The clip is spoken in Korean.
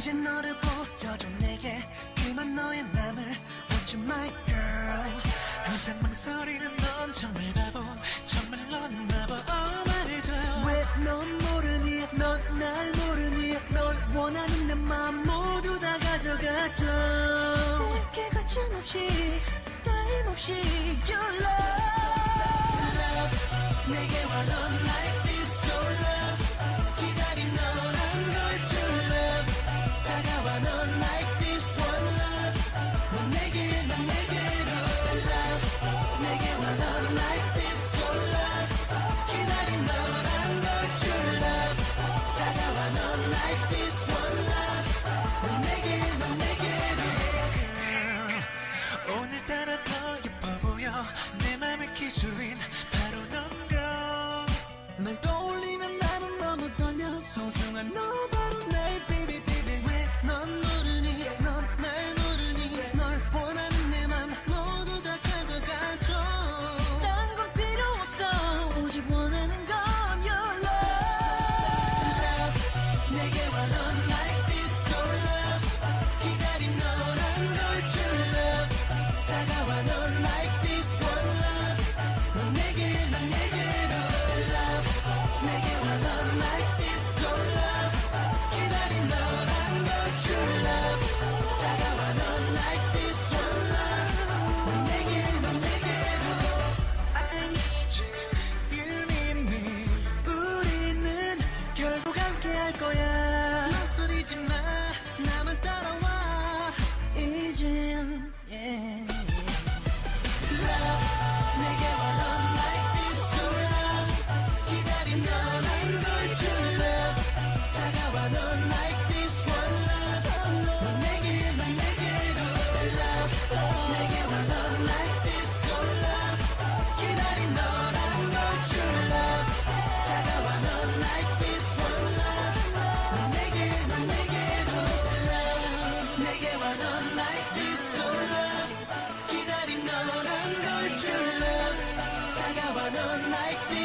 이제 너를 보여줘 내게. 그만 너의 맘을 Won't you my girl. 항상 망설이는 넌 정말 바보 정말 어, 넌 바보. oh, 말해줘요. 왜 넌 모르니? 넌 날 모르니? 널 원하는 내 맘 모두 다 가져가줘 내게 거침없이 떨림없이 Your love, love 내게 와넌 나의 love like this. But unlike on like this.